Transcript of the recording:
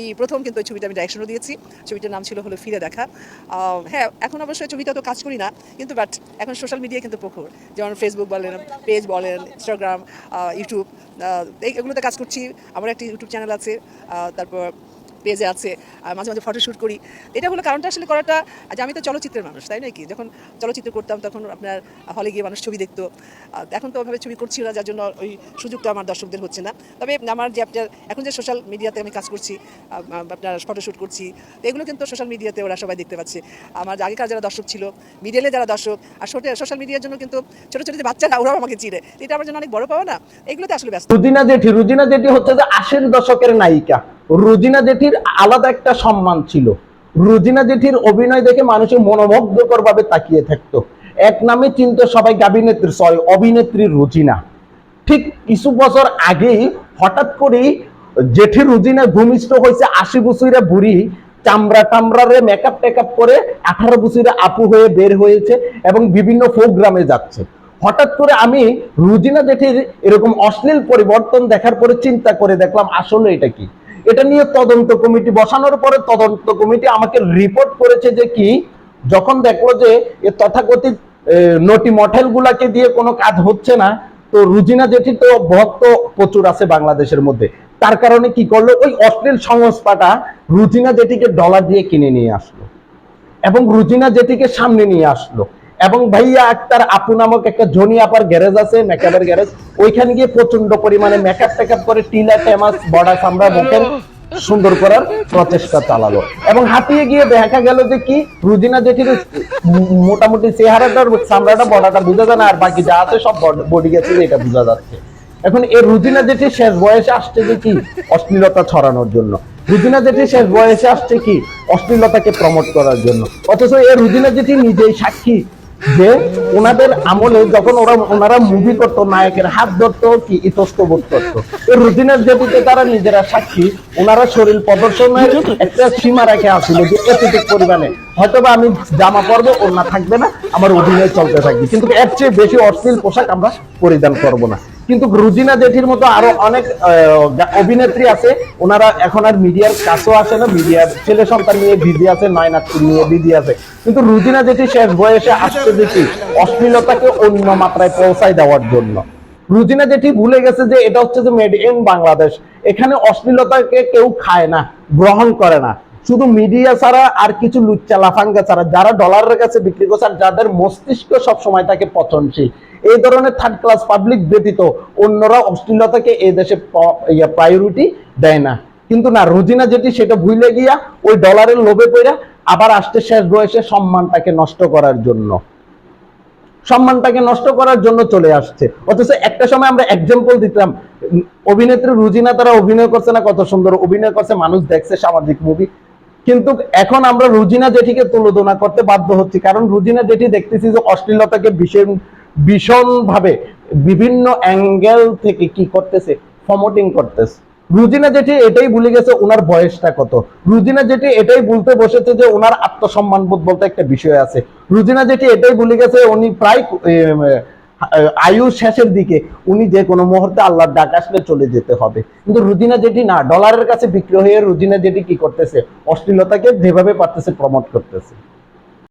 এই প্রথম কিন্তু ওই ছবিটা আমি ডাইরেকশনও দিয়েছি। ছবিটার নাম ছিল হলো ফিরে দেখা। হ্যাঁ এখন অবশ্যই ছবিটা তো কাজ করি না, কিন্তু বাট এখন সোশ্যাল মিডিয়া কিন্তু প্রখর। যেমন ফেসবুক বলেন পেজ বলেন ইনস্টাগ্রাম ইউটিউব এগুলোতে কাজ করছি। আমার একটি ইউটিউব চ্যানেল আছে তারপর পেজে আছে মাঝে মাঝে ফটোশ্যুট করি। এটা হলো কারণটা আসলে করাটা, যে আমি তো চলচ্চিত্রের মানুষ, তাই নয় কি? যখন চলচ্চিত্র করতাম তখন আপনার হলে গিয়ে মানুষ ছবি দেখতো। এখন তো ওভাবে ছবি করছি না, যার জন্য ওই সুযোগটা আমার দর্শকদের হচ্ছে না। তবে আমার যে আপনার, এখন যে সোশ্যাল মিডিয়াতে আমি কাজ করছি আপনার ফটোশ্যুট করছি, তো এগুলো কিন্তু সোশ্যাল মিডিয়াতে ওরা সবাই দেখতে পাচ্ছে। আমার আগেকার যারা দর্শক ছিল মিডিয়ালে যারা দর্শক, আর সোশ্যাল মিডিয়ার জন্য কিন্তু ছোটো ছোটো যে বাচ্চারা, ওরাও আমাকে চিনে। এটা আমার জন্য অনেক বড় পাওয়া না? এগুলোতে আসলে ব্যস্ত। রুজিনা জেঠি রুজিনা জেঠি হচ্ছে যে আশির দশকের নায়িকা। রুজিনা জেঠির আলাদা একটা সম্মান ছিল। রুজিনা জেঠির অভিনয় দেখে মানুষের মনোমুগ্ধকর ভাবে তাকিয়ে থাকতো। এক নামে চিনতো সবাই গাবিনেত্রী সরি অভিনেত্রী রুজিনা। ঠিক কিছু বছর আগেই হঠাৎ করেই জেঠি রুজিনা ভূমিষ্ঠ হয়েছে আশি বছরের বুড়ি, চামড়া টামড়ারে মেকআপ টেকআপ করে আঠারো বছরের আপু হয়ে বের হয়েছে এবং বিভিন্ন প্রোগ্রামে যাচ্ছে। হঠাৎ করে আমি রুজিনা জেঠির এরকম অশ্লীল পরিবর্তন দেখার পরে চিন্তা করে দেখলাম, আসলে এটা কি? এটা নিয়ে তদন্ত কমিটি বসানোর পরে তদন্ত কমিটি আমাকে রিপোর্ট করেছে যে কি, যখন দেখল যে এ তথাকথিত নটি মঠেল গুলাকে দিয়ে কোনো কাজ হচ্ছে না, তো রুজিনা জেঠি তো ভক্ত প্রচুর আছে বাংলাদেশের মধ্যে। তার কারণে কি করল, ওই অশ্লীল সংস্থাটা রুজিনা জেঠিকে ডলার দিয়ে কিনে নিয়ে আসলো এবং রুজিনা জেটিকে সামনে নিয়ে আসলো। এবং ভাইয়া আক্তার আপু নামক একটা জনি আপার গ্যারেজ আছে মেকআপের গ্যারেজ ওইখানে গিয়ে প্রচণ্ড পরিমাণে মেকআপ টেকআপ করে টিলা, ফেমাস বড়া চামড়া মুখের সুন্দর করার প্রচেষ্টা চালালো। এবং হাতিয়ে গিয়ে দেখা গেল যে কি, রুজিনা জেঠির মোটামুটি চেহারাটার চামড়াটা বড়াটা বোঝা যায় না, আর বাকি যা আছে সব বডি গেছে এটা বোঝা যাচ্ছে। এখন এই রুজিনা জেঠি শেষ বয়সে আসছে যে কি, অশ্লীলতা ছড়ানোর জন্য। রুজিনা জেঠি শেষ বয়সে আসছে কি, অশ্লীলতাকে প্রমোট করার জন্য। অথচ এই রুজিনা জেঠি নিজেই সাক্ষী যে ওনাদের আমলে যখন ওরা, ওনারা মুভি করতো, নায়কের হাত ধরতো, কি ইতস্ত বোধ করতো। এই দেবীতে তারা নিজেরা সাক্ষী, ওনারা শরীর প্রদর্শনের একটা সীমা রেখে আসছিল যে এতটুক পরিমাণে। হয়তো বা আমি জামা পরবো ওনা থাকবে না, আমার অভিনয় চলতে থাকবে। কিন্তু এর চেয়ে বেশি অশ্লীল পোশাক আমরা পরিধান করব না। কিন্তু রুজিনা জেঠির মতো আরও অনেক অভিনেত্রী আছে। ওনারা এখন আর মিডিয়ার কাছেও আসে না, মিডিয়ার ছেলে সন্তান নিয়ে বিজি আছে নয়নাত্রী নিয়ে বিজি আছে। কিন্তু রুজিনা জেঠি শেষ বয়সে আসছে দেখি, অশ্লীলতাকে অন্য মাত্রায় পৌঁছায় দেওয়ার জন্য। রুজিনা জেঠি ভুলে গেছে যে এটা হচ্ছে যে মেড ইন বাংলাদেশ। এখানে অশ্লীলতাকে কেউ খায় না, গ্রহণ করে না। শুধু মিডিয়া ছাড়া আর কিছু লুচ্চা লাফাঙ্গা ছাড়া, যারা ডলারের কাছে বিক্রি করছে যাদের মস্তিষ্ক সবসময় তাকে পচনশীল। এই ধরনের থার্ড ক্লাস পাবলিক ব্যতীত অন্যরা অশ্লীলতাকে এই দেশে প্রায়োরিটি দেয় না। কিন্তু না, রোজিনা যেটি, সেটা ভুলে গিয়া ওই ডলারের লোভে পড়া আবার আসতে শেষ বয়সে সম্মানটাকে নষ্ট করার জন্য। সম্মানটাকে নষ্ট করার জন্য চলে আসছে। অথচ একটা সময় আমরা এক্সাম্পল দিতাম, অভিনেত্রী রুজিনা তারা অভিনয় করছে না কত সুন্দর, অভিনয় করছে, মানুষ দেখছে সামাজিক মুভি কিন্তু এখন আমরা রুজিনা জেঠিকে তুলনা করতে বাধ্য হচ্ছি। কারণ রুজিনা জেঠি দেখতেছি যে অশ্লীলতাকে ভীষণ ভীষণ ভাবে বিভিন্ন অ্যাঙ্গেল থেকে কি করতেছে প্রমোটিং করতেছে। রুজিনা জেঠি এটাই ভুলে গেছে ওনার বয়সটা কত। রুজিনা জেঠি এটাই বলতে বসেছে যে ওনার আত্মসম্মান বোধ বলতে একটা বিষয় আছে। রুজিনা জেঠি এটাই ভুলে গেছে, উনি প্রায় আয়ু শেষের দিকে উনি যে কোনো মুহূর্তে আল্লাহর ডাক আসলে চলে যেতে হবে। কিন্তু রুদিনা জেঠি না, ডলারের কাছে বিক্রি হয়ে রুদিনা জেঠি কি করতেছে? অশ্লীলতাকে যেভাবে পারতেছে প্রমোট করতেছে।